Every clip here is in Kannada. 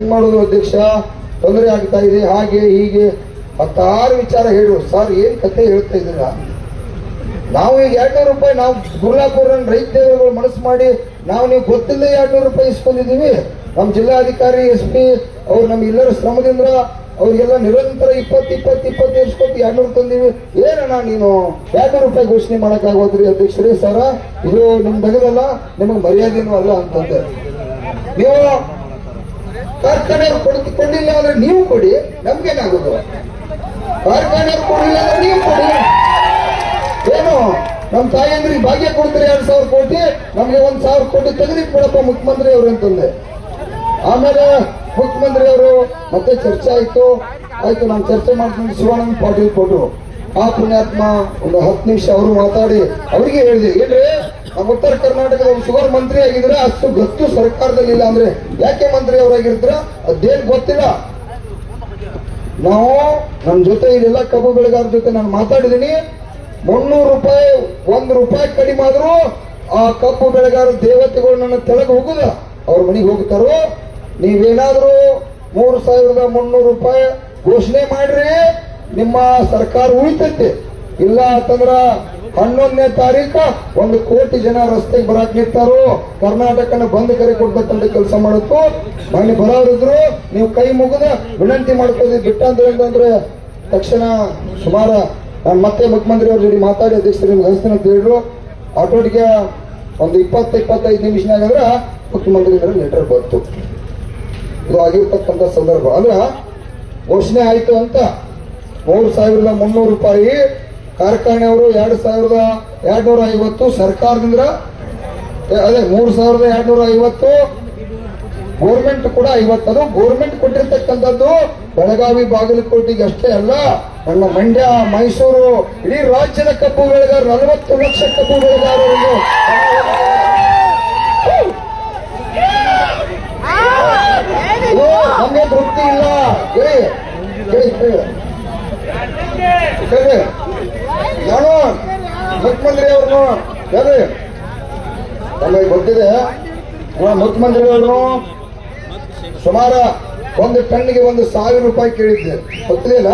ಮಾಡೋದು ಅಧ್ಯಕ್ಷ, ತೊಂದರೆ ಆಗ್ತಾ ಇದೆ, ಹಾಗೆ, ಹೀಗೆ. ಹತ್ತಾರು ವಿಚಾರ ಹೇಳು. ಸರ್, ಏನ್ ಕತೆ ಹೇಳ್ತಾ ಇದ್ದೀರ? ನಾವು ಈಗ ಎರಡ್ನೂರು ರೂಪಾಯಿ, ನಾವು ಗುರ್ಲಾಪುರ ರೈತ ಮನಸ್ಸು ಮಾಡಿ, ನಾವು ನೀವು ಗೊತ್ತಿಲ್ಲದೆ ಎರಡ್ನೂರು ರೂಪಾಯಿ ಇಸ್ಕೊಂಡಿದ್ದೀವಿ. ನಮ್ಮ ಜಿಲ್ಲಾಧಿಕಾರಿ, ಎಸ್ ಪಿ, ಅವ್ರು ನಮ್ಮ ಎಲ್ಲರ ಶ್ರಮದಿಂದ ಅವ್ರಿಗೆಲ್ಲ ನಿರಂತರ ಇಪ್ಪತ್ತು ಇಪ್ಪತ್ತು ಇಪ್ಪತ್ತು ಇಸ್ಕೊತಿ ಎರಡ್ನೂರು ತಂದೀವಿ. ಏನಣ್ಣ ನೀನು? ಎರಡ್ನೂರು ರೂಪಾಯಿ ಘೋಷಣೆ ಮಾಡಕ್ಕಾಗೋದ್ರಿ ಅಧ್ಯಕ್ಷರೇ ಸರ. ಇದು ನಿಮ್ ತೆಗೆದಲ್ಲ ನಿಮಗೆ ಮರ್ಯಾದೆನೂ ಅಲ್ಲ ಅಂತಂದೆ. ಕಾರ್ಖಾನೆಯವ್ರು ಕೊಡ್ ಕೊಡ್ಲಿಲ್ಲ ಅಂದ್ರೆ ನೀವು ಕೊಡಿ, ನಮ್ಗೇನಾಗೋದು? ಕಾರ್ಖಾನೆಯವ್ರು ಕೊಡ್ಲಿಲ್ಲ ಅಂದ್ರೆ ನೀವು ಕೊಡಿ. ಏನು? ನಮ್ಮ ತಾಯಂದ್ರಿಗೆ ಭಾಗ್ಯ ಕೊಡ್ತಾರೆ ಎರಡ್ ಸಾವಿರ ಕೋಟಿ, ನಮ್ಗೆ ಒಂದ್ ಸಾವಿರ ಕೋಟಿ ತೆಗೆದಿ ಕೊಡಪ್ಪ ಮುಖ್ಯಮಂತ್ರಿ ಅವರು ಅಂತಂದೆ. ಆಮೇಲೆ ಮುಖ್ಯಮಂತ್ರಿ ಅವರು ಮತ್ತೆ ಚರ್ಚೆ ಆಯ್ತು. ಆಯ್ತು, ನಾನು ಚರ್ಚೆ ಮಾಡ್ತೀನಿ. ಶಿವಾನಂದ ಪಾಟೀಲ್ ಕೊಟ್ಟರು. ಆ ಪುಣ್ಯಾತ್ಮ ಒಂದು ಹತ್ತು ನಿಮಿಷ ಅವರು ಮಾತಾಡಿ, ಅವರಿಗೆ ಹೇಳಿದೆ, ಏನ್ರಿ? ನಮ್ಮ ಉತ್ತರ ಕರ್ನಾಟಕದ ಶುಗರ್ ಮಂತ್ರಿ ಆಗಿದ್ರೆ ಅಷ್ಟು ಗೊತ್ತು ಸರ್ಕಾರದಲ್ಲಿ ಇಲ್ಲ ಅಂದ್ರೆ ಯಾಕೆ ಮಂತ್ರಿ ಅವರಾಗಿರ್ತೀರ ಅದೇನ್ ಗೊತ್ತಿಲ್ಲ. ನಾವು ನನ್ನ ಜೊತೆ ಇಲ್ಲೆಲ್ಲ ಕಬ್ಬು ಬೆಳೆಗಾರ ಜೊತೆ ನಾನು ಮಾತಾಡಿದ್ದೀನಿ. ಮುನ್ನೂರು ರೂಪಾಯಿ, ಒಂದು ರೂಪಾಯಿ ಕಡಿಮೆ ಆದರೂ ಆ ಕಬ್ಬು ಬೆಳೆಗಾರ ದೇವತೆಗಳು ನನ್ನ ತೆಳಗೆ ಹೋಗುದ ಅವ್ರ ಮನೆಗೆ ಹೋಗ್ತಾರೋ? ನೀವೇನಾದರೂ ಮೂರು ಸಾವಿರದ ಮುನ್ನೂರು ರೂಪಾಯಿ ಘೋಷಣೆ ಮಾಡ್ರಿ. ನಿಮ್ಮ ಸರ್ಕಾರ ಉಳಿತೈತೆ. ಇಲ್ಲ ಅಂತಂದ್ರ ಹನ್ನೊಂದನೇ ತಾರೀಕು ಒಂದು ಕೋಟಿ ಜನ ರಸ್ತೆಗೆ ಬರಕ್ ನಿಂತಾರು. ಕರ್ನಾಟಕನ ಬಂದ್ ಕರೆ ಕೊಡ್ಬೇಕಂತ ಕೆಲಸ ಮಾಡುತ್ತು. ಮನೆ ಬರೋರಿದ್ರು, ನೀವು ಕೈ ಮುಗಿದ ವಿನಂತಿ ಮಾಡ್ಕೋದಿ ಬಿಟ್ಟಂದ್ರೆ ತಕ್ಷಣ ಸುಮಾರ ನಾನು ಮತ್ತೆ ಮುಖ್ಯಮಂತ್ರಿ ಅವ್ರ ಜೊತೆ ಮಾತಾಡಿ ಅಧ್ಯಕ್ಷರು ನಿಮ್ಗೆ ಹಸ್ತೀನಿ ಅಂತ ಹೇಳಿದ್ರು. ಆಟೋಟಿಗೆ ಒಂದು ಇಪ್ಪತ್ತು, ಇಪ್ಪತ್ತೈದು ನಿಮಿಷನಾಗಂದ್ರೆ ಮುಖ್ಯಮಂತ್ರಿ ಲೆಟರ್ ಬಂತು. ಇದು ಆಗಿರ್ತಕ್ಕಂಥ ಸಂದರ್ಭ. ಅಂದ್ರ ಘೋಷಣೆ ಆಯ್ತು ಅಂತ ಮೂರು ಸಾವಿರದ ಮುನ್ನೂರು ರೂಪಾಯಿ ಕಾರ್ಖಾನೆಯವರು ಎರಡು ಸಾವಿರದ ಎರಡ್ನೂರ ಐವತ್ತು ಸರ್ಕಾರದಿಂದ ಅದೇ ಮೂರು ಸಾವಿರದ ಎರಡ್ನೂರ ಐವತ್ತು ಗೋರ್ಮೆಂಟ್ ಕೂಡ ಐವತ್ತದು ಗೋರ್ಮೆಂಟ್ ಕೊಟ್ಟಿರ್ತಕ್ಕಂಥದ್ದು ಬೆಳಗಾವಿ ಬಾಗಲಕೋಟೆಗೆ ಅಷ್ಟೇ ಅಲ್ಲ, ನಮ್ಮ ಮಂಡ್ಯ, ಮೈಸೂರು, ಇಡೀ ರಾಜ್ಯದ ಕಬ್ಬು ಬೆಳೆಗಾರರು, ನಲವತ್ತು ಲಕ್ಷ ಕಬ್ಬು ಬೆಳೆಗಾರರು ನಮಗೆ ತೃಪ್ತಿ ಇಲ್ಲ. ನಾನು ಮುಖ್ಯಮಂತ್ರಿ ಅವ್ರನ್ನು? ನಮಗೆ ಗೊತ್ತಿದೆ. ಮುಖ್ಯಮಂತ್ರಿ ಅವ್ರನ್ನು ಸುಮಾರು ಒಂದು ಟನ್ನಿಗೆ ಒಂದು ಸಾವಿರ ರೂಪಾಯಿ ಕೇಳಿದ್ದೆ. ಗೊತ್ತಿಲ್ಲ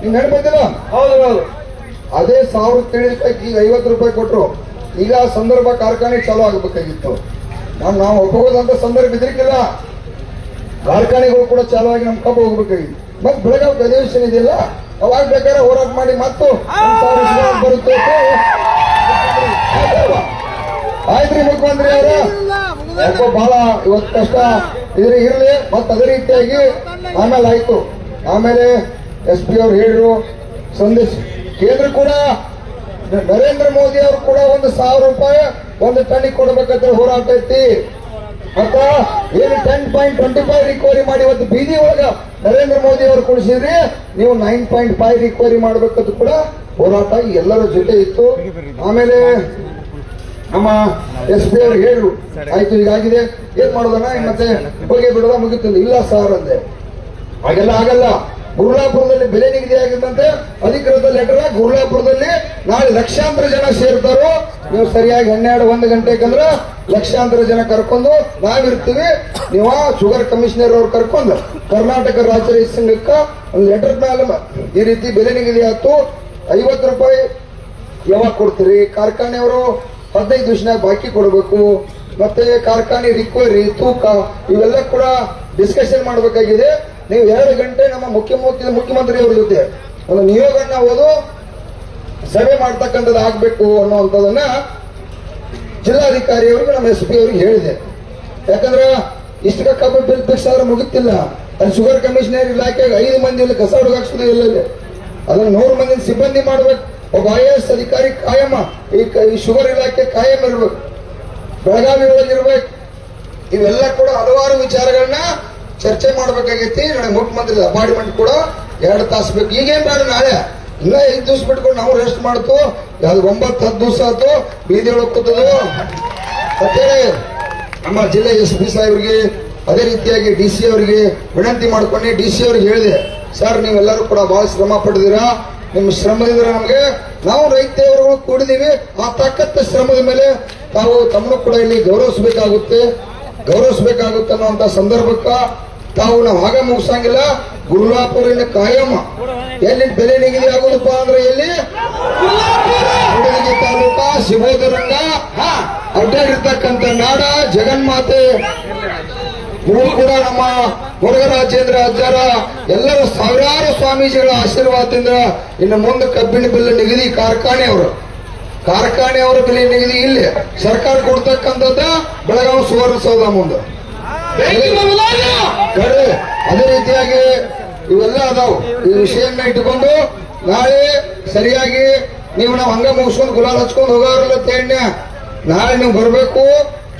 ನಿಮ್ಗೆ ನೆನಪಿದ್ದಿಲ್ಲ ಹೌದು ಹೌದು. ಅದೇ ಸಾವಿರ ಕೇಳಿದಕ್ಕೆ ಈಗ ಐವತ್ತು ರೂಪಾಯಿ ಕೊಟ್ಟರು ಈಗ ಸಂದರ್ಭ ಕಾರ್ಖಾನೆ ಚಾಲೂ ಆಗಬೇಕಾಗಿತ್ತು. ನಾನು ನಾವು ಒಪ್ಪಗೋದಂತ ಸಂದರ್ಭ ಇದ್ರಿಕ್ಕಿಲ್ಲ ಕಾರ್ಖಾನೆಗಳು ಕೂಡ ಚಾಲೂ ಆಗಿ ನಮ್ಮ ಕಬ್ಬು ಹೋಗ್ಬೇಕಾಗಿತ್ತು. ಮತ್ತೆ ಬೆಳಗಾವಿ ಅಧಿವೇಶನ ಇದೆಯಲ್ಲ ಅವಾಗ ಬೇಕಾದ್ರೆ ಹೋರಾಟ ಮಾಡಿ ಮತ್ತು ಬರುತ್ತೆ? ಆಯ್ತ್ರಿ ಮುಖ್ಯಮಂತ್ರಿ ಅವರ. ಯಾಕೋ ಬಹಳ ಇವತ್ತು ಕಷ್ಟ. ಇದ್ರ, ಇರ್ಲಿ. ಮತ್ತೆ ಅದೇ ರೀತಿಯಾಗಿ ಆಮೇಲೆ ಆಯ್ತು ಆಮೇಲೆ ಎಸ್ ಪಿ ಅವ್ರು ಹೇಳಿದ್ರು, ಸಂದೇಶ. ಕೇಂದ್ರ ಕೂಡ ನರೇಂದ್ರ ಮೋದಿ ಅವರು ಕೂಡ ಒಂದು ಸಾವಿರ ರೂಪಾಯಿ ಒಂದು ಟನ್ನಿಗೆ ಕೊಡ್ಬೇಕಂತ ಹೋರಾಟ ಐತಿ. ಮತ್ತ ಏನು ten point twenty five recovery ಮಾಡಿ ಇವತ್ತು ಬೀದಿ ಒಳಗ ನರೇಂದ್ರ ಮೋದಿ ಅವರು ಕೊಡಿಸಿದ್ರಿ ನೀವು ನೈನ್ ಪಾಯಿಂಟ್ ಫೈವ್ ರಿಕವರಿ ಮಾಡ್ಬೇಕಂತ ಕೂಡ ಹೋರಾಟ ಎಲ್ಲರ ಜೊತೆ ಇತ್ತು. ಆಮೇಲೆ ನಮ್ಮ ಎಸ್ ಪಿ ಅವ್ರು ಹೇಳಿದ್ರು, ಆಯ್ತು ಈಗಾಗಿದೆ ಏನ್ ಮಾಡೋದನ್ನ ಮತ್ತೆ ಹೋಗಿ ಬಿಡೋದ? ಮುಗಿತು ಇಲ್ಲ ಸರ್ ಅಂದೆ. ಹಾಗೆಲ್ಲ ಆಗಲ್ಲ. ಗುರುಳಾಪುರದಲ್ಲಿ ಬೆಲೆ ನಿಗದಿ ಆಗಿದ್ದಂತೆ ಅಧಿಕೃತ ಲೆಟರ್ ಗುರುಳಾಪುರದಲ್ಲಿ ನಾಳೆ ಲಕ್ಷಾಂತರ ಜನ ಸೇರ್ತಾರೋ, ನೀವು ಸರಿಯಾಗಿ ಹನ್ನೆರಡು, ಒಂದು ಗಂಟೆಗಂದ್ರ ಲಕ್ಷಾಂತರ ಜನ ಕರ್ಕೊಂಡು ನಾವಿರ್ತೀವಿ. ನೀವು ಶುಗರ್ ಕಮಿಷನರ್ ಅವ್ರು ಕರ್ಕೊಂಡು ಕರ್ನಾಟಕ ರಾಜ್ಯ ರೈತ ಸಂಘಕ್ಕ ಒಂದು ಲೆಟರ್ ಮೇಲೆ ಈ ರೀತಿ ಬೆಲೆ ನಿಗದಿ ಆಯ್ತು. ಐವತ್ತು ರೂಪಾಯಿ ಯಾವಾಗ ಕೊಡ್ತೀರಿ? ಕಾರ್ಖಾನೆಯವರು ಹದಿನೈದು ದಿವಸನಾಗ ಬಾಕಿ ಕೊಡಬೇಕು. ಮತ್ತೆ ಕಾರ್ಖಾನೆ ರಿಕ್ವೈರಿ ತೂಕ ಇವೆಲ್ಲ ಕೂಡ ಡಿಸ್ಕಷನ್ ಮಾಡಬೇಕಾಗಿದೆ. ನೀವು ಎರಡು ಗಂಟೆ ನಮ್ಮ ಮುಖ್ಯಮಂತ್ರಿ ಮುಖ್ಯಮಂತ್ರಿ ಅವರ ಜೊತೆ ಒಂದು ನಿಯೋಗನ ಓದು, ಸಭೆ ಮಾಡ್ತಕ್ಕಂಥದ್ದು ಆಗ್ಬೇಕು ಅನ್ನುವಂಥದ್ದನ್ನ ಜಿಲ್ಲಾಧಿಕಾರಿಯವರಿಗೆ ನಮ್ಮ ಎಸ್ ಪಿ ಅವರಿಗೆ ಹೇಳಿದೆ. ಯಾಕಂದ್ರೆ ಇಷ್ಟಕ್ಕೆ ಕಬ್ಬು ಬಿಲ್ ಫಿಕ್ಸ್ ಆದ್ರೆ ಮುಗಿತಿಲ್ಲ. ಅಲ್ಲಿ ಶುಗರ್ ಕಮಿಷನರ್ ಇಲಾಖೆಗೆ ಐದು ಮಂದಿ ಇಲ್ಲಿ ಕಸ ಹುಡುಗಾಕ್ಸೋದು ಇಲ್ಲ. ಅದನ್ನ ನೂರು ಮಂದಿ ಸಿಬ್ಬಂದಿ ಮಾಡ್ಬೇಕು. ಒಬ್ಬ ಐ ಎಸ್ ಅಧಿಕಾರಿ ಕಾಯಮ. ಈ ಶುಗರ್ ಇಲಾಖೆ ಕಾಯಂ ಇರ್ಬೇಕು. ಬೆಳಗಾವಿ ಒಳಗಿರ್ಬೇಕು ಇವೆಲ್ಲ ಕೂಡ ಹಲವಾರು ವಿಚಾರಗಳನ್ನ ಚರ್ಚೆ ಮಾಡ್ಬೇಕಾಗೈತಿ. ನನಗೆ ಮುಖ್ಯಮಂತ್ರಿ ಅಪಾಯಿಂಟ್ಮೆಂಟ್ ಕೂಡ. ಎರಡು ತಾಸು ಬೇಕು. ಈಗೇನ್ ಬೇಡ ನಾಳೆ. ಇಲ್ಲ ಐದು ದಿವ್ಸ ಬಿಟ್ಕೊಂಡು ನಾವು ರೆಸ್ಟ್ ಮಾಡ್ತು. ಯಾವ್ದು ಒಂಬತ್ತು ಹತ್ತು ದಿವಸ ಆಯ್ತು. ಬೀದಿ ಒಳಗೆ ಕೂತದು ನಮ್ಮ ಜಿಲ್ಲೆ ಎಸ್ ಪಿ ಸಾಹೇಬ್ರಿಗೆ, ಅದೇ ರೀತಿಯಾಗಿ ಡಿ ಸಿ ಅವರಿಗೆ ವಿನಂತಿ ಮಾಡ್ಕೊಂಡು ಡಿ ಸಿ ಅವ್ರಿಗೆ ಹೇಳಿದೆ. ಸರ್, ನೀವೆಲ್ಲರೂ ಕೂಡ ಬಹಳ ಶ್ರಮ ಪಡೆದಿರಾ? ನಿಮ್ಮ ಶ್ರಮದಿಂದ ನಮಗೆ ನಾವು ರೈತರು ಕೂಡಿದೀವಿ. ಆ ತಾಕತ್ತ ಶ್ರಮದ ಮೇಲೆ ತಾವು ತಮ್ಮನ್ನು ಕೂಡ ಇಲ್ಲಿ ಗೌರವಿಸಬೇಕಾಗುತ್ತೆ. ಗೌರವಿಸಬೇಕಾಗುತ್ತೆ ಅನ್ನುವಂತ ಸಂದರ್ಭಕ್ಕ ತಾವು ನಾವು ಹಾಗೆ ಮುಗಿಸಂಗಿಲ್ಲ ಗುರುಲಾಪುರಿನ ಕಾಯಮ್ಮ. ಎಲ್ಲಿ ಬೆಲೆ ನಿಗದಿ ಆಗುದಪ್ಪ ಅಂದ್ರೆ ಎಲ್ಲಿ? ತಾಲೂಕ ಶಿವೋದರಂಗ. ಅಡ್ಡಾಡಿರ್ತಕ್ಕಂಥ ನಾಡ ಜಗನ್ಮಾತೆ. ಇವರು ಕೂಡ ನಮ್ಮ ಮುರುಘರಾಜೇಂದ್ರ ಅಜ್ಜಾರ, ಎಲ್ಲರೂ ಸಾವಿರಾರು ಸ್ವಾಮೀಜಿಗಳ ಆಶೀರ್ವಾದದಿಂದ ಇನ್ನು ಮುಂದೆ ಕಬ್ಬಿಣ ಬೆಲೆ ನಿಗದಿ ಕಾರ್ಖಾನೆ ಅವರು. ಕಾರ್ಖಾನೆ ಅವರ ಬೆಲೆ ನಿಗದಿ ಇಲ್ಲಿ. ಸರ್ಕಾರ ಕೊಡ್ತಕ್ಕಂಥದ್ದು ಬೆಳಗಾವಿ ಸುವರ್ಣಸೌಧ ಮುಂದೆ. ಅದೇ ರೀತಿಯಾಗಿ ಇವೆಲ್ಲ ಅದಾವು. ಈ ವಿಷಯನ್ನ ಇಟ್ಟುಕೊಂಡು ನಾಳೆ ಸರಿಯಾಗಿ ನೀವು ನಾವು ಹಂಗ ಮುಗಿಸ್ಕೊಂಡು ಗುಲಾಲ್ ಹಚ್ಕೊಂಡು ಹೋಗೋರಲ್ಲ ತೇಣ್ಯ, ನಾಳೆ ನೀವು ಬರಬೇಕು,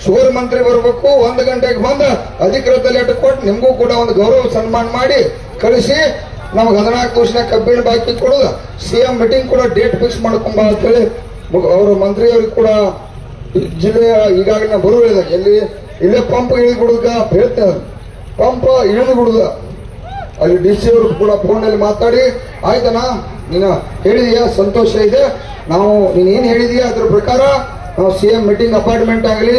ಶುಗರ್ ಮಂತ್ರಿ ಬರಬೇಕು, ಒಂದು ಗಂಟೆಗೆ ಬಂದು ಅಧಿಕೃತ ಲೆಟರ್ ಕೊಟ್ಟು ನಿಮಗೂ ಕೂಡ ಒಂದು ಗೌರವ ಸನ್ಮಾನ ಮಾಡಿ ಕಳಿಸಿ ನಮ್ಗೆ ಹದಿನಾಲ್ಕು ವರ್ಷನ ಕಬ್ಬಿಣ ಬಾಕಿ ಕೊಡೋದು. ಸಿ ಎಂ ಮೀಟಿಂಗ್ ಕೂಡ ಡೇಟ್ ಫಿಕ್ಸ್ ಮಾಡ್ಕೊಂಬ ಅಂತೇಳಿ ಅವರು ಮಂತ್ರಿಯವ್ರಿಗೆ ಕೂಡ ಜಿಲ್ಲೆಯ ಈಗಾಗಲೇ ಬರುವ ಎಲ್ಲಿ ಇಲ್ಲೇ ಪಂಪ್ ಇಳಿದು ಹುಡುಗ ಹೇಳ್ತೇವೆ ಪಂಪ ಇಳಿದು ಬಿಡುದ ಅಲ್ಲಿ ಡಿ ಸಿ ಅವರು ಕೂಡ ಫೋನಲ್ಲಿ ಮಾತಾಡಿ ಆಯ್ತನಾ ನೀನು ಹೇಳಿದೀಯಾ? ಸಂತೋಷ ಇದೆ. ನಾವು ನೀನು ಏನು ಹೇಳಿದೀಯಾ? ಅದ್ರ ಪ್ರಕಾರ ನಾವು ಸಿ ಎಂ ಮೀಟಿಂಗ್ ಅಪಾಯಿಂಟ್ಮೆಂಟ್ ಆಗಲಿ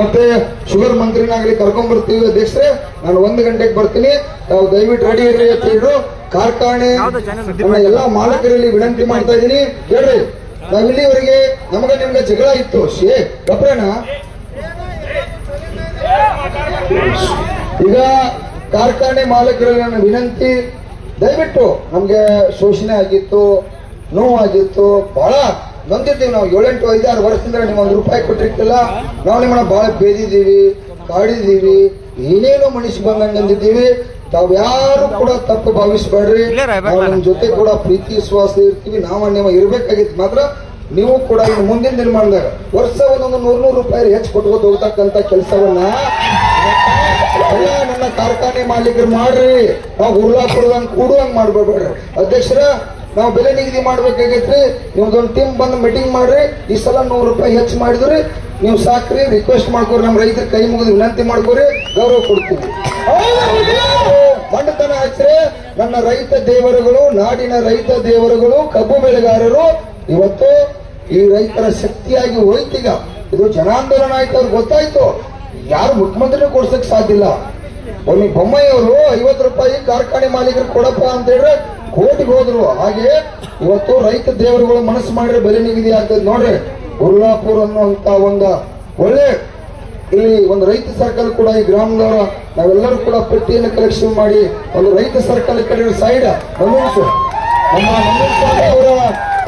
ಮತ್ತೆ ಶುಗರ್ ಮಂತ್ರಿನಾಗಲಿ ಕರ್ಕೊಂಡ್ ಬರ್ತೀವಿ ಅಧ್ಯಕ್ಷರೇ. ನಾನು ಒಂದು ಗಂಟೆಗೆ ಬರ್ತೀನಿ. ನಾವು ದಯವಿಟ್ಟು ರೆಡಿ ಇರ್ರಿ ಅಂತ ಹೇಳಿದ್ರು ಕಾರ್ಖಾನೆ ನಮ್ಮ ಎಲ್ಲಾ ಮಾಲಕರಲ್ಲಿ ವಿನಂತಿ ಮಾಡ್ತಾ ಇದ್ದೀನಿ. ಹೇಳ್ರಿ ನಾವ್ ಇಲ್ಲಿವರೆಗೆ ನಮಗ ನಿಮ್ಗೆ ಜಗಳ ಇತ್ತು. ಶೇ ಗಪ್ರಣ್ಣ. ಈಗ ಕಾರ್ಖಾನೆ ಮಾಲೀಕರ ನನ್ನ ವಿನಂತಿ ದಯವಿಟ್ಟು ನಮ್ಗೆ ಶೋಷಣೆ ಆಗಿತ್ತು ನೋವಾಗಿತ್ತು ಬಹಳ ನೊಂದಿದ್ದೀವಿ ನಾವು. ಏಳೆಂಟು ಐದಾರು ವರ್ಷದಿಂದ ನೀವು ಒಂದು ರೂಪಾಯಿ ಕೊಟ್ಟಿರ್ತಿಲ್ಲ. ನಾವು ನಿಮ್ಮನ್ನ ಬಹಳ ಬೇದಿದ್ದೀವಿ ಕಾಡಿದ್ದೀವಿ ಏನೇನೋ ಮನುಷ್ಯ ಬಂದಂಗೆ ಅಂದಿದ್ದೀವಿ. ತಾವ್ ಯಾರು ಕೂಡ ತಪ್ಪು ಭಾವಿಸ್ಬೇಡ್ರಿ. ನಾವು ಜೊತೆ ಕೂಡ ಪ್ರೀತಿ ವಿಶ್ವಾಸ ಇರ್ತೀವಿ. ನಾವು ನಿಮ್ಮ ಇರ್ಬೇಕಾಗಿತ್ತು ಮಾತ್ರ. ನೀವು ಕೂಡ ಇನ್ನು ಮುಂದಿನ ದಿನಮಾನದಾಗ ವರ್ಷ ಒಂದೊಂದು ನೂರ್ ನೂರು ರೂಪಾಯಿ ಹೆಚ್ಚು ಕೊಟ್ಕೊಂಡು ಹೋಗ್ತಕ್ಕಂತ ಕೆಲಸವನ್ನ ಎಲ್ಲ ನನ್ನ ಕಾರ್ಖಾನೆ ಮಾಲೀಕರು ಮಾಡ್ರಿ. ನಾವು ಉರ್ಲಾಪುರದಂಗ್ ಕೂಡುವಂಗ್ ಮಾಡ್ಬೇಡ್ರಿ. ಅಧ್ಯಕ್ಷರ, ನಾವು ಬೆಲೆ ನಿಗದಿ ಮಾಡ್ಬೇಕಾಗೈತ್ರಿ. ನಿಮ್ದೊಂದು ಟೀಮ್ ಬಂದು ಮೀಟಿಂಗ್ ಮಾಡ್ರಿ. ಈ ಸಲ ನೂರು ರೂಪಾಯಿ ಹೆಚ್ಚು ಮಾಡಿದ್ರಿ. ನೀವು ಸಾಕ್ರಿ ರಿಕ್ವೆಸ್ಟ್ ಮಾಡ್ಕೋರಿ ನಮ್ಮ ರೈತರ ಕೈ ಮುಗಿದು ವಿನಂತಿ ಮಾಡ್ಕೋರಿ, ಗೌರವ ಕೊಡ್ತೀವಿ. ಬಂಡತನ ಹಚ್ಚ್ರೆ ನನ್ನ ರೈತ ದೇವರುಗಳು, ನಾಡಿನ ರೈತ ದೇವರುಗಳು, ಕಬ್ಬು ಬೆಳೆಗಾರರು, ಇವತ್ತು ಈ ರೈತರ ಶಕ್ತಿಯಾಗಿ ಹೋಯ್ತೀಗ. ಇದು ಜನಾಂದೋಲನ ಆಯ್ತು, ಅವ್ರಿಗೆ ಗೊತ್ತಾಯ್ತು. ಯಾರು ಮುಖ್ಯಮಂತ್ರಿನೂ ಕೊಡ್ಸಕ್ ಸಾಧ್ಯ ಇಲ್ಲ. ಒಮ್ಮೆ ಬೊಮ್ಮಾಯಿಯವರು ಐವತ್ತು ರೂಪಾಯಿ ಕಾರ್ಖಾನೆ ಮಾಲೀಕರು ಕೊಡಪ್ಪ ಅಂತ ಹೇಳಿದ್ರೆ ಕೋಟಿಗೆ ಹೋದ್ರು. ಹಾಗೆ ಇವತ್ತು ರೈತ ದೇವರುಗಳು ಮನಸ್ಸು ಮಾಡಿದ್ರೆ ಬೆಲೆ ನಿಗದಿ ಆಗ್ತದೆ ನೋಡ್ರಿ. ಉರ್ಲಾಪುರ್ ಅನ್ನುವಂತ ಒಂದು ಒಳ್ಳೆ ಇಲ್ಲಿ ಒಂದು ರೈತ ಸರ್ಕಲ್ ಕೂಡ ಈ ಗ್ರಾಮದವರ ನಾವೆಲ್ಲರೂ ಕೂಡ ಪಟ್ಟಿಯನ್ನು ಕಲೆಕ್ಷನ್ ಮಾಡಿ ಒಂದು ರೈತ ಸರ್ಕಲ್ ಕಡೆ ಸೈಡ್ ನಮ್ಮ ಅವರ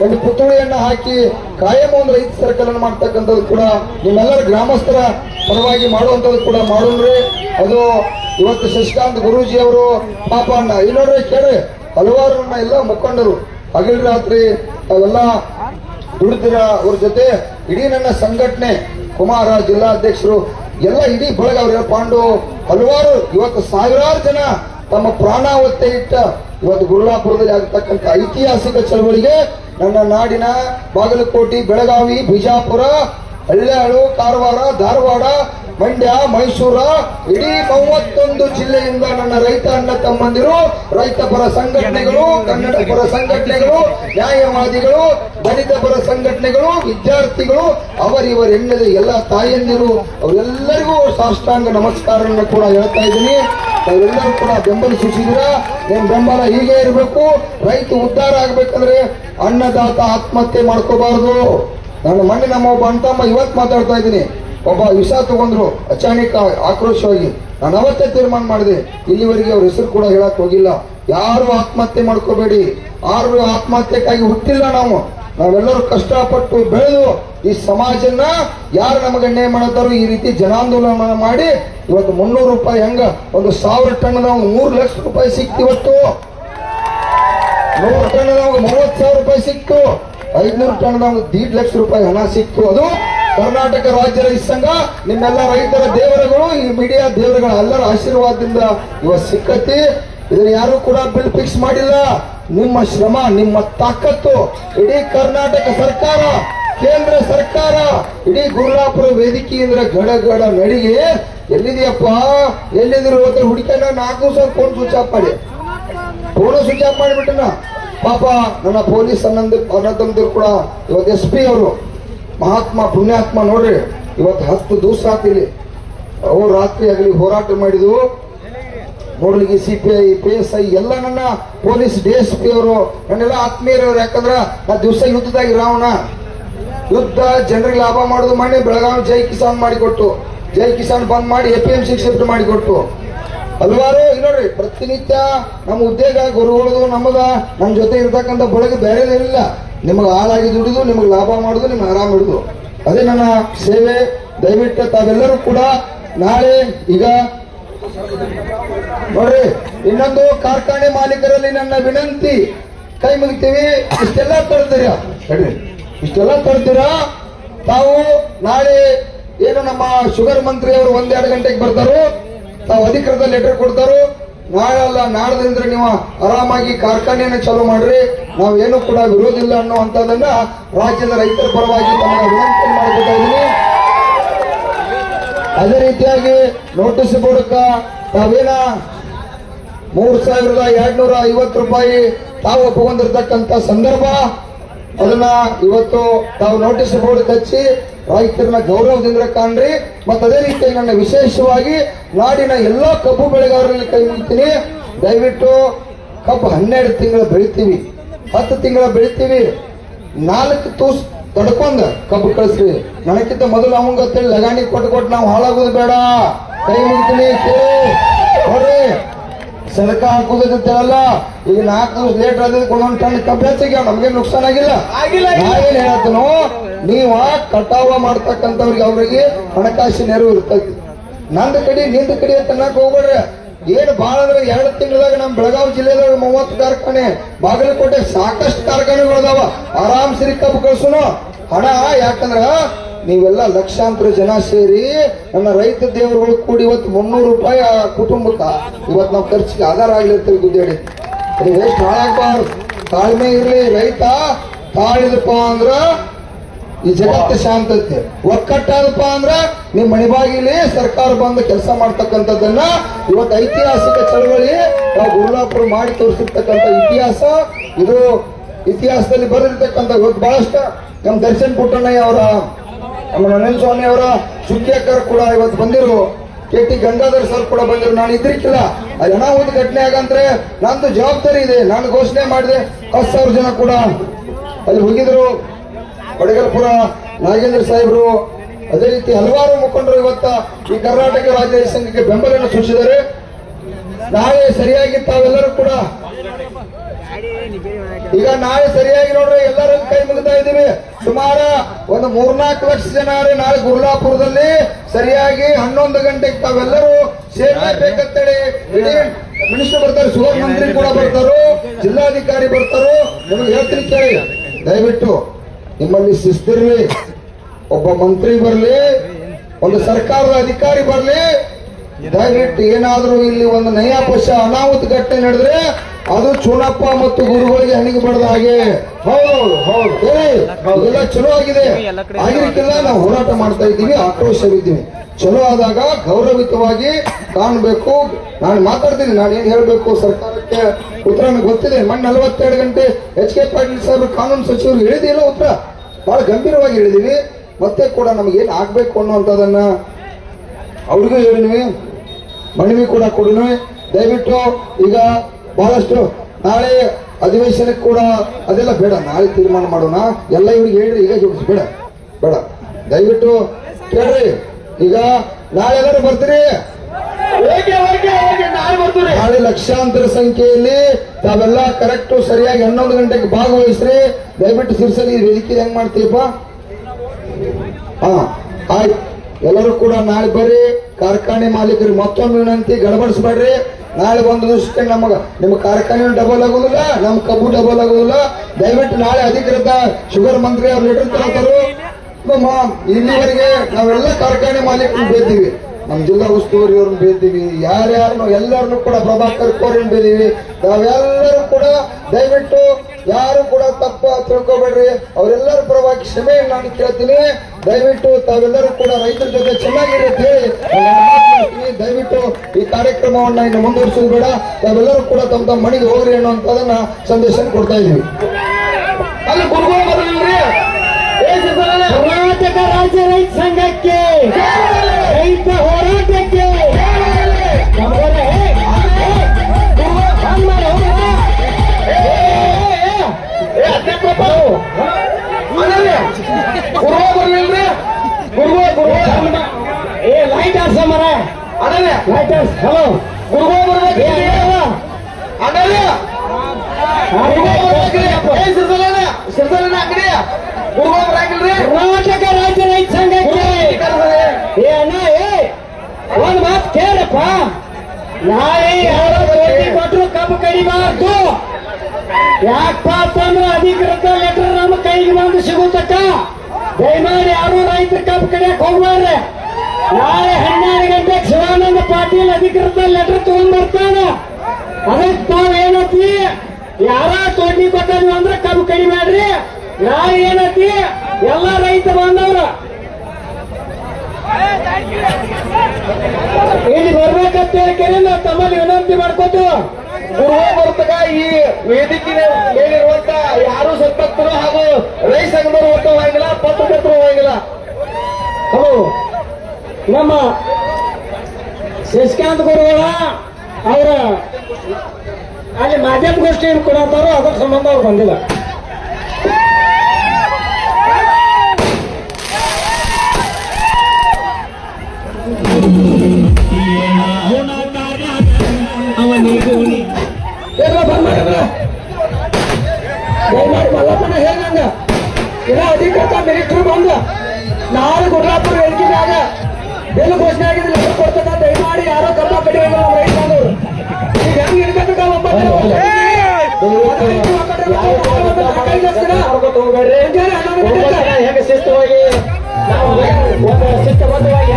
ಒಂದು ಪುತ್ಥಳಿಯನ್ನ ಹಾಕಿ ಕಾಯಂ ಒಂದು ರೈತ ಸರ್ಕಲ್ ಮಾಡ್ತಕ್ಕಂಥದ್ದು ಕೂಡ ನಿಮ್ಮೆಲ್ಲರ ಗ್ರಾಮಸ್ಥರ ಪರವಾಗಿ ಮಾಡುವಂಥದ್ದು ಕೂಡ ಮಾಡೋಣ್ರಿ. ಅದು ಇವತ್ತು ಶಶಿಕಾಂತ್ ಗುರೂಜಿ ಅವರು ಪಾಪ ಇಲ್ಲಿ ನೋಡ್ರಿ ಕೇಳಿ ಹಲವಾರು ನನ್ನ ಎಲ್ಲ ಮುಖಂಡರು. ಹಗಲು ರಾತ್ರಿ ಅವೆಲ್ಲ ದುಡಿದಿರ ಅವ್ರ ಜೊತೆ ಇಡೀ ನನ್ನ ಸಂಘಟನೆ, ಕುಮಾರ ಜಿಲ್ಲಾಧ್ಯಕ್ಷರು, ಎಲ್ಲ ಇಡೀ ಬಳಗ ಅವ್ರ ಪಾಂಡು, ಹಲವಾರು ಇವತ್ತು ಸಾವಿರಾರು ಜನ ತಮ್ಮ ಪ್ರಾಣಾವತ್ತೆ ಇಟ್ಟ ಇವತ್ತು ಗುರುಳಾಪುರದಲ್ಲಿ ಆಗತಕ್ಕಂಥ ಐತಿಹಾಸಿಕ ಚಳವಳಿಗೆ ನನ್ನ ನಾಡಿನ ಬಾಗಲಕೋಟೆ, ಬೆಳಗಾವಿ, ಬಿಜಾಪುರ ಹಳ್ಳಾಳು ಕಾರವಾರ, ಧಾರವಾಡ, ಮಂಡ್ಯ, ಮೈಸೂರ, ಇಡೀ ಮೂವತ್ತೊಂದು ಜಿಲ್ಲೆಯಿಂದ ನನ್ನ ರೈತ ಅಣ್ಣ ತಮ್ಮಂದಿರು, ರೈತ ಪರ ಸಂಘಟನೆಗಳು, ಕನ್ನಡ ಪರ ಸಂಘಟನೆಗಳು, ನ್ಯಾಯವಾದಿಗಳು, ದಲಿತ ಪರ ಸಂಘಟನೆಗಳು, ವಿದ್ಯಾರ್ಥಿಗಳು ಅವರಿವರೆಲ್ಲದ ಎಲ್ಲ ತಾಯಂದಿರು, ಅವರೆಲ್ಲರಿಗೂ ಸಾಷ್ಟಾಂಗ ನಮಸ್ಕಾರವನ್ನು ಕೂಡ ಹೇಳ್ತಾ ಇದ್ದೀನಿ. ತಾವೆಲ್ಲರೂ ಕೂಡ ಬೆಂಬಲ ಸೂಚಿಸಿದ್ರ ನಿಮ್ ಬೆಂಬಲ ಹೀಗೆ ಇರಬೇಕು? ರೈತ ಉದ್ಧಾರ ಆಗ್ಬೇಕಂದ್ರೆ ಅನ್ನದಾತ ಆತ್ಮಹತ್ಯೆ ಮಾಡ್ಕೋಬಾರ್ದು. ನನ್ನ ಮೊನ್ನೆ ನಮ್ಮ ಒಬ್ಬ ಅಂತಮ್ಮ ಇವತ್ತು ಮಾತಾಡ್ತಾ ಇದ್ದೀನಿ. ಒಬ್ಬ ವಿಷ ತಗೊಂಡ್ರು, ಅಚಾನಕ್ ಆಕ್ರೋಶವಾಗಿ. ನಾನು ಅವತ್ತೇ ತೀರ್ಮಾನ ಮಾಡಿದೆ. ಇಲ್ಲಿವರೆಗೆ ಅವ್ರ ಹೆಸರು ಕೂಡ ಹೇಳಕ್ ಹೋಗಿಲ್ಲ. ಯಾರು ಆತ್ಮಹತ್ಯೆ ಮಾಡ್ಕೋಬೇಡಿ. ಯಾರು ಆತ್ಮಹತ್ಯೆಗಾಗಿ ಹುಟ್ಟಿಲ್ಲ ನಾವು. ನಾವೆಲ್ಲರೂ ಕಷ್ಟಪಟ್ಟು ಬೆಳೆದು ಈ ಸಮಾಜನ ಯಾರು ನಮಗೆ ಅನ್ಯಾಯ ಮಾಡತ್ತಾರೋ ಈ ರೀತಿ ಜನಾಂದೋಲನ ಮಾಡಿ ಇವತ್ತು ಮುನ್ನೂರು ರೂಪಾಯಿ ಹೆಂಗ ಒಂದು ಸಾವಿರ ಟನ್ ನಾವು ಮೂರು ಲಕ್ಷ ರೂಪಾಯಿ ಸಿಕ್ತು ಇವತ್ತು. ನೂರು ಟನ್ ನಮ್ಗೆ ಮೂವತ್ತು ಸಾವಿರ ರೂಪಾಯಿ ಸಿಕ್ತು. ಐದ್ನೂರು ಟನ್ ನಮ್ಗೆ ದೀಡ್ ಲಕ್ಷ ರೂಪಾಯಿ ಹಣ ಸಿಕ್ತು. ಅದು ಕರ್ನಾಟಕ ರಾಜ್ಯ ರೈತ ಸಂಘ, ನಿಮ್ಮೆಲ್ಲ ರೈತರ ದೇವರುಗಳು, ಈ ಮೀಡಿಯಾ ದೇವರುಗಳ ಎಲ್ಲರ ಆಶೀರ್ವಾದದಿಂದ ಇವತ್ತು ಸಿಕ್ಕತಿ. ಇದನ್ನ ಯಾರು ಕೂಡ ಬಿಲ್ ಫಿಕ್ಸ್ ಮಾಡಿಲ್ಲ. ನಿಮ್ಮ ಶ್ರಮ, ನಿಮ್ಮ ತಾಕತ್ತು ಇಡೀ ಕರ್ನಾಟಕ ಸರ್ಕಾರ, ಕೇಂದ್ರ ಸರ್ಕಾರ, ಇಡೀ ಗುರುಲಾಪುರ ವೇದಿಕೆಯಿಂದ ಗಡ ಗಡ ನಡಿಗೆ ಎಲ್ಲಿದೆಯಪ್ಪ? ಎಲ್ಲಿದ್ರು ಹೋದ್ರೆ ನಾಲ್ಕು ಸಾವಿರ ಫೋನ್ ಸ್ವಿಚ್ ಆಫ್ ಮಾಡಿ. ಫೋನ್ ಸ್ವಿಚ್ ಆಫ್ ಮಾಡಿಬಿಟ್ಟನ. ಪಾಪ ನನ್ನ ಪೊಲೀಸ್ ಅನ್ನಂದ ಅನ್ನತಂದ್ರು ಕೂಡ ಇವತ್ತು ಎಸ್ ಪಿ ಅವರು, ಮಹಾತ್ಮ ಪುಣ್ಯಾತ್ಮ ನೋಡ್ರಿ, ಇವತ್ತು ಹತ್ತು ದಿವಸ ಆತಿಲಿ ಅವ್ರು ರಾತ್ರಿ ಆಗಲಿ ಹೋರಾಟ ಮಾಡಿದ್ವು ಮೂಡಲಿಗೆ C P I P S I, ಎಲ್ಲ ನನ್ನ ಪೊಲೀಸ್, ಡಿ ಎಸ್ ಪಿ ಅವರು, ನನ್ನೆಲ್ಲ ಆತ್ಮೀಯರವ್ರು ಯಾಕಂದ್ರ ನಾ ದಿವಸ ಯುದ್ಧದಾಗ ರಾವಣ ಯುದ್ಧ, ಜನರಿಗೆ ಲಾಭ ಮಾಡೋದು ಮಾಡಿ ಬೆಳಗಾವಿ ಜೈ ಕಿಸಾನ್ ಮಾಡಿಕೊಟ್ಟು, ಜೈ ಕಿಸಾನ್ ಬಂದ್ ಮಾಡಿ A P M C shift ಮಾಡಿಕೊಟ್ಟು. ಹಲವಾರು ನೋಡ್ರಿ, ಪ್ರತಿನಿತ್ಯ ನಮ್ಮ ಉದ್ಯೋಗ ಗುರುಗಳದು ನಮ್ಮದ ನಮ್ಮ ಜೊತೆ ಇರ್ತಕ್ಕಂಥ ಬಳಗ ಇರಲಿಲ್ಲ ನಿಮಗೆ ಹಾಳಾಗಿ ದುಡಿದು, ನಿಮಗೆ ಲಾಭ ಮಾಡುದು, ನಿಮ್ಗೆ ಆರಾಮ ಹಿಡಿದು ಅದೇ ನನ್ನ ಸೇವೆ, ದಯವಿಟ್ಟು ತಾವೆಲ್ಲರೂ ಕೂಡ ನಾಳೆ ಈಗ ನೋಡ್ರಿ, ಇನ್ನೊಂದು ಕಾರ್ಖಾನೆ ಮಾಲೀಕರಲ್ಲಿ ನನ್ನ ವಿನಂತಿ. ಕೈ ಮುಗಿತೀವಿ, ಇಷ್ಟೆಲ್ಲ ತರ್ತೀರಾ ಹೇಳಿ, ಇಷ್ಟೆಲ್ಲ ತರ್ತೀರಾ ತಾವು ನಾಳೆ ಏನು ನಮ್ಮ ಶುಗರ್ ಮಂತ್ರಿ ಅವರು ಒಂದೆರಡು ಗಂಟೆಗೆ ಬರ್ತಾರೋ, ತಾವು ಅಧಿಕೃತ ಲೆಟರ್ ಕೊಡ್ತಾರೋ, ನಾಳೆ ಅಲ್ಲ, ನಾಡ್ದಿಂದ್ರೆ ನೀವು ಆರಾಮಾಗಿ ಕಾರ್ಖಾನೆಯನ್ನ ಚಾಲೂ ಮಾಡ್ರಿ. ನಾವು ಏನು ಕೂಡ ವಿರೋಧ ಇಲ್ಲ ರಾಜ್ಯದ ರೈತರ ಪರವಾಗಿ ತಮ್ಮ ವಿನಂತಿ ಮಾಡ್ಕೊತಾ ಅದೇ ರೀತಿಯಾಗಿ ನೋಟಿಸ್ ಬೋರ್ಡ್ಕ ತಾವೇನ ಮೂರ್ ಸಾವಿರದ ಎರಡ್ನೂರ ಐವತ್ತು ರೂಪಾಯಿ ತಾವು ಒಪ್ಪಿಕೊಂಡಿರ್ತಕ್ಕಂಥ ಸಂದರ್ಭ. ಅದನ್ನ ಇವತ್ತು ತಾವು ನೋಟಿಸ್ ಬೋರ್ಡ್ ಕಚ್ಚಿ ರೈತರನ್ನ ಗೌರವದಿಂದ ಕಾಣ್ರಿ. ಮತ್ತೆ ಅದೇ ರೀತಿ ನನ್ನ ವಿಶೇಷವಾಗಿ ನಾಡಿನ ಎಲ್ಲಾ ಕಬ್ಬು ಬೆಳೆಗಾರರಲ್ಲಿ ಕೈ ಮುಗ್ತೀನಿ. ದಯವಿಟ್ಟು ಕಬ್ಬು ಹನ್ನೆರಡು ತಿಂಗಳು ಬೆಳಿತೀವಿ. ಹತ್ತು ತಿಂಗಳ ಬೆಳಿತೀವಿ. ನಾಲ್ಕು ತೂಸ್ ತಡ್ಕೊಂಡ ಕಬ್ಬು ಕಳಿಸ್ರಿ. ನನಗಿಂತ ಮೊದಲು ಅವಂಗ ಲಗಾಣಿ ಕೊಟ್ಟು ಕೊಟ್ಟು ನಾವು ಹಾಳಾಗೋದು ಬೇಡ. ಕೈ ಮುಗಿತೀನಿ ಸರಕ ಹಾಕೋದಲ್ಲ ಈಗ ನಾಲ್ಕು ದಿವಸ ಲೇಟ್ ಆದ್ರೆ ಒಂದೊಂದು ಟನ್ ಕಬ್ಬು ಹೆಚ್ಚಾಗ್ಯಾವ ನಮ್ಗೆ ನುಕ್ಸಾನ್ ಆಗಿಲ್ಲ? ನಾವೇನ್ ಹೇಳ್ತನೋ ನೀವ ಕಟಾವ ಮಾಡ್ತಕ್ಕಂಥವ್ರಿಗೆ ಅವ್ರಿಗೆ ಹಣಕಾಸಿನ ನೆರವು ಇರ್ತೈತಿ ನಂದು ಕಡೆ ನಿಂದ ಕಡೆ ಅಂತ ನಾಕ್ ಹೋಗ್ಬೇಡ್ರಿ. ಏನ್ ಬಾಳ ಅಂದ್ರೆ ಎರಡು ತಿಂಗಳದಾಗ ನಮ್ ಬೆಳಗಾವಿ ಜಿಲ್ಲೆದಾಗ ಮೂವತ್ತು ಕಾರ್ಖಾನೆ ಬಾಗಲಕೋಟೆ ಸಾಕಷ್ಟು ಕಾರ್ಖಾನೆಗಳದಾವ. ಆರಾಮ್ ಸಿರಿ ಕಬ್ಬು ಕಳ್ಸುನು. ಹಣ ಯಾಕಂದ್ರ ನೀವೆಲ್ಲ ಲಕ್ಷಾಂತರ ಜನ ಸೇರಿ ನನ್ನ ರೈತ ದೇವರುಗಳು ಕೂಡಿ ಇವತ್ತು ಮುನ್ನೂರು ರೂಪಾಯಿ ಆ ಕುಟುಂಬಕ್ಕ ಇವತ್ತು ನಾವು ಖರ್ಚಿಗೆ ಆಧಾರ ಆಗ್ಲಿರ್ತೀವಿ ಗುದ್ದೇಡಿ ಅದು ವೇಸ್ಟ್ ಹಾಳಾಗ್ಬಾರ್ದು ತಾಳ್ಮೆ ಇರಲಿ ರೈತ, ತಾಳಿದಪ್ಪ ಅಂದ್ರ ಈ ಜಗತ್ತು ಶಾಂತತೆ ಒಕ್ಕಟ್ಟಾದಪ್ಪ ಅಂದ್ರ ನಿಮ್ ಮಣಿಬಾಗಿಲಿ ಸರ್ಕಾರ ಬಂದು ಕೆಲಸ ಮಾಡ್ತಕ್ಕಂಥದ್ದನ್ನ ಇವತ್ತು ಐತಿಹಾಸಿಕ ಚಳವಳಿ ನಾವು ಗುರುಲಾಪುರ ಮಾಡಿ ತೋರಿಸಿರ್ತಕ್ಕಂಥ ಇತಿಹಾಸ, ಇದು ಇತಿಹಾಸದಲ್ಲಿ ಬರೆದಿರ್ತಕ್ಕಂಥ ಬಹಳಷ್ಟು. ನಮ್ಮ ದರ್ಶನ್ ಪುಟ್ಟಣ್ಣಯ್ಯ ಅವರ ನಮ್ಮ ನರೇಂದ್ರ ಸ್ವಾಮಿ ಅವರ ಸುಖ್ಯಕರ್ ಕೂಡ ಇವತ್ತು ಬಂದಿರು. ಕೆ ಟಿ ಗಂಗಾಧರ್ ಸರ್ ಕೂಡ ಬಂದಿರು. ನಾನು ಇದ್ರಿಕ್ಕಿಲ್ಲ ಅದು ಅನಾಹುತ ಘಟನೆ ಆಗಂದ್ರೆ ನಂದು ಜವಾಬ್ದಾರಿ ಇದೆ. ನಾನು ಘೋಷಣೆ ಮಾಡಿದೆ. ಹತ್ತು ಸಾವಿರ ಜನ ಕೂಡ ಅಲ್ಲಿ ಹೋಗಿದ್ರು. ಬಡಗಲ್ಪುರ ನಾಗೇಂದ್ರ ಸಾಹೇಬರು, ಅದೇ ರೀತಿ ಹಲವಾರು ಮುಖಂಡರು ಇವತ್ತ ಈ ಕರ್ನಾಟಕ ರಾಜ್ಯ ಸಂಘಕ್ಕೆ ಬೆಂಬಲವನ್ನು ಸೂಚಿಸಿದ್ದಾರೆ. ನಾಳೆ ಸರಿಯಾಗಿ ತಾವೆಲ್ಲರೂ ಕೂಡ ಈಗ ನಾಳೆ ಸರಿಯಾಗಿ ನೋಡ್ರಿ ಎಲ್ಲರೂ ಕೈ ಮುಗಿತಾ ಇದ್ದೀವಿ. ಸುಮಾರು ಒಂದು ಮೂರ್ನಾಲ್ಕು ಲಕ್ಷ ಜನ ರೀ ನಾಳೆ ಗುರುಲಾಪುರದಲ್ಲಿ. ಸರಿಯಾಗಿ ಹನ್ನೊಂದು ಗಂಟೆಗೆ ತಾವೆಲ್ಲರೂ ಸೇರ್ಲೇಬೇಕಂತೇಳಿ ಇಡೀ ಮಿನಿಸ್ಟರ್ ಬರ್ತಾರೆ ಸುಗಮ ಮಂತ್ರಿ ಕೂಡ ಬರ್ತಾರೋ ಜಿಲ್ಲಾಧಿಕಾರಿ ಬರ್ತಾರೋ. ನಿಮಗೆ ಹೇಳ್ತೀನಿ ಕೇಳಿ. ದಯವಿಟ್ಟು ನಿಮ್ಮಲ್ಲಿ ಶಿಸ್ತಿರ್ಲಿ. ಒಬ್ಬ ಮಂತ್ರಿ ಬರ್ಲಿ ಒಂದು ಸರ್ಕಾರದ ಅಧಿಕಾರಿ ಬರ್ಲಿ. ದಯವಿಟ್ಟು ಏನಾದರೂ ಇಲ್ಲಿ ಒಂದು ನಯ ಅನಾಹುತ ಘಟನೆ ನಡೆದ್ರೆ ಅದು ಚುನಪ್ಪ ಮತ್ತು ಗುರುಗಳಿಗೆ ಹಣಿಗೆ ಬಡದ ಹಾಗೆ. ಹೌದು ಹೌದು. ಎಲ್ಲ ಚಲೋ ಆಗಿದೆ. ಆಗಿರ್ತಿಲ್ಲ ನಾವು ಹೋರಾಟ ಮಾಡ್ತಾ ಇದ್ದೀವಿ ಆಕ್ರೋಶವಿದ್ದೀವಿ. ಚಲೋ ಆದಾಗ ಗೌರವಿತವಾಗಿ ಕಾಣಬೇಕು. ನಾನು ಮಾತಾಡ್ತೀನಿ ನಾನು ಏನ್ ಹೇಳ್ಬೇಕು ಸರ್ಕಾರಕ್ಕೆ? ಉತ್ತರ ಗೊತ್ತಿದೆ. ಮಣ್ಣು ನಲವತ್ತೆರಡು ಗಂಟೆ ಎಚ್ ಕೆ ಪಾಟೀಲ್ ಸರ್ ಕಾನೂನು ಸಚಿವರು ಹೇಳಿದಿಲ್ಲ ಉತ್ತರ? ಬಹಳ ಗಂಭೀರವಾಗಿ ಹೇಳಿದೀವಿ ಮತ್ತೆ ಕೂಡ ನಮ್ಗೆ ಏನ್ ಆಗ್ಬೇಕು ಅನ್ನುವಂಥದ್ದನ್ನ. ಅವ್ರಿಗೂ ಹೇಳಿದ್ವಿ ಮನವಿ ಕೂಡ ಕೊಡೋಣ ದಯವಿಟ್ಟು ಈಗ ಬಹಳಷ್ಟು ನಾಳೆ ಅಧಿವೇಶನಕ್ಕೆ ಕೂಡ ಅದೆಲ್ಲ ಬೇಡ. ನಾಳೆ ತೀರ್ಮಾನ ಮಾಡೋಣ. ಎಲ್ಲ ಇವ್ರಿಗೆ ಹೇಳ್ರಿ ಈಗ ಜೋಡಿಸಿ ಬೇಡ ಬೇಡ. ದಯವಿಟ್ಟು ಕೇಳ್ರಿ. ಈಗ ನಾಳೆ ಎಲ್ಲರೂ ಬರ್ತೀರಿ? ನಾಳೆ ಲಕ್ಷಾಂತರ ಸಂಖ್ಯೆಯಲ್ಲಿ ತಾವೆಲ್ಲ ಕರೆಕ್ಟ್ ಸರಿಯಾಗಿ ಹನ್ನೊಂದು ಗಂಟೆಗೆ ಭಾಗವಹಿಸ್ರಿ. ದಯವಿಟ್ಟು ಸಿರ್ಸಲಿ ವೇದಿಕೆ ಹೆಂಗ್ ಮಾಡ್ತೀವಪ್ಪ ಹಾ ಆಯ್ತು. ಎಲ್ಲರೂ ಕೂಡ ನಾಳೆ ಬರ್ರಿ. ಕಾರ್ಖಾನೆ ಮಾಲೀಕರು ಮತ್ತೊಮ್ಮೆ ವಿನಂತಿ ಗಡಬಡಿಸ್ಬೇಡ್ರಿ. ನಾಳೆ ಒಂದು ದಿವಸಕ್ಕೆ ನಮಗ ನಿಮ್ಮ ಕಾರ್ಖಾನೆ ಡಬಲ್ ಆಗೋದಿಲ್ಲ, ನಮ್ಮ ಕಬ್ಬು ಡಬಲ್ ಆಗೋದಿಲ್ಲ. ದಯವಿಟ್ಟು ನಾಳೆ ಅಧಿಕೃತ ಶುಗರ್ ಮಂತ್ರಿ ಅವ್ರು ಲೆಟರ್ ತಗೋತಾರು. ಇಲ್ಲಿವರೆಗೆ ನಾವೆಲ್ಲ ಕಾರ್ಖಾನೆ ಮಾಲೀಕರು ಬೇದ್ದೀವಿ ನಮ್ಮ ಜಿಲ್ಲಾ ಉಸ್ತುವಾರಿ ಅವ್ರನ್ನ ಬೇದ್ದೀವಿ ಯಾರ್ಯಾರನ್ನು ಎಲ್ಲರನ್ನು ಕೂಡ ಪ್ರಭಾಕರ್ ಕೋರಿನ ಬೇದೀವಿ ನಾವೆಲ್ಲರೂ ಕೂಡ ದಯವಿಟ್ಟು ಯಾರು ಕೂಡ ತಪ್ಪ ತಿಳ್ಕೊಬೇಡ್ರಿ. ಅವರೆಲ್ಲರ ಪರವಾಗಿ ಕ್ಷಮೆಯನ್ನು ನಾನು ಕೇಳ್ತೀನಿ. ದಯವಿಟ್ಟು ತಾವೆಲ್ಲರೂ ಕೂಡ ರೈತರ ಜೊತೆ ಚೆನ್ನಾಗಿರಿ ದಯವಿಟ್ಟು ಈ ಕಾರ್ಯಕ್ರಮವನ್ನ ಇನ್ನು ಮುಂದುವರಿಸೋದು ಬೇಡ ನಾವೆಲ್ಲರೂ ಕೂಡ ತಮ್ಮ ತಮ್ಮ ಮನೆಗೆ ಹೋಗ್ರಿ ಅನ್ನುವಂಥದನ್ನ ಸಂದೇಶ ಕೊಡ್ತಾ ಇದೀವಿ ಅಲ್ಲಿ ಕರ್ನಾಟಕ ರಾಜ್ಯ ರೈತ ಸಂಘಕ್ಕೆ ರೈತ ಹೋರಾಟಕ್ಕೆ ಗುರುವ ಬರ್ಲಿಲ್ರಿ ಗುರುವ ಗುರುವ ಲೈಟರ್ಸ್ ಮರ. ಅಣ್ಣನೇ ಲೈಟರ್ಸ್ ಹಲೋ ಗುರುಗಳು ಬರ್ಬೇಕು ಅಣ್ಣನೇ ಸಿರ್ಸಲನ ಅಂಗಡಿ ಗುರುಗಳು ಬರಾಕಿಲ್ರಿ ಕರ್ನಾಟಕ ರಾಜ್ಯ ರೈತ ಸಂಘಕ್ಕೆ ಏ ಅಣ್ಣ ಏ. ಒಂದ್ ಮಾತು ಕೇಳಪ್ಪ. ನಾಳೆ ಯಾರೋ ಕೋಟಿ ಕೊಟ್ರು ಕಬ್ಬು ಕಡಿಬಾರ್ದು. ಯಾಕಪ್ಪ ಅಂತಂದ್ರೆ ಅಧಿಕೃತ ಲೆಟರ್ ನಮ್ಮ ಕೈಗೆ ಬಂದು ಸಿಗುತ್ತಕ್ಕ? ದಯಮಾಡಿ ಯಾರು ರೈತರ ಕಬ್ಬು ಕಡಿಯಕ್ ಹೋಗ್ಬಾರ್ರೆ ನಾಳೆ ಹನ್ನೆರಡು ಗಂಟೆಗೆ ಶಿವಾನಂದ ಪಾಟೀಲ್ ಅಧಿಕೃತ ಲೆಟರ್ ತಗೊಂಡ್ ಬರ್ತಾನ. ಅದಕ್ಕೆ ತಾವ್ ಏನತ್ತಿ? ಯಾರ ತೋಟಿ ಕೊಟ್ಟದ್ವಿ ಅಂದ್ರೆ ಕಬ್ಬು ಕಡಿಬೇಡ್ರಿ ನಾಳೆ ಏನತಿ ಎಲ್ಲ ರೈತ ಬಾಂಧವ್ರು. ಇಲ್ಲಿ ಬರ್ಬೇಕಂತ ಹೇಳಿ ನಾವು ತಮ್ಮಲ್ಲಿ ವಿನಂತಿ ಮಾಡ್ಕೋತೀವಿ ಗುರುಗಳು ಬರ್ತಕ ಈ ವೇದಿಕೆ ಮೇಲಿರುವಂತ ಯಾರು ಸಂಪತ್ತರು ಹಾಗೂ ರೈತ ಒಟ್ಟು ಹೋಗಿಲ್ಲ ಪತ್ರಕರ್ತರು ಹೋಗಿಲ್ಲ ಹಲೋ. ನಮ್ಮ ಶಶಿಕಾಂತ್ ಗುರುಗಳ ಅವರ ಅಲ್ಲಿ ಮಾಧ್ಯಮ ಮಾಧ್ಯಮಗೋಷ್ಠಿ ಕೊಡತ್ತಾರೋ ಅದರ ಸಂಬಂಧ ಅವ್ರು ಬಂದಿಲ್ಲ. ದಯಮಾಡಿ ಮಲ್ಲಪ್ಪನ ಹೇಗಂಗ ಇಲ್ಲ ಅಧಿಕೃತ ಮಿನಿಸ್ಟ್ರು ಬಂದ ನಾಳೆ ಗುಡ್ಲಾಪುರ ಹೇಗೆ ಶಿಸ್ತವಾಗಿ ನಾವು ಒಂದು ಶಿಸ್ತಬದ್ಧವಾಗಿ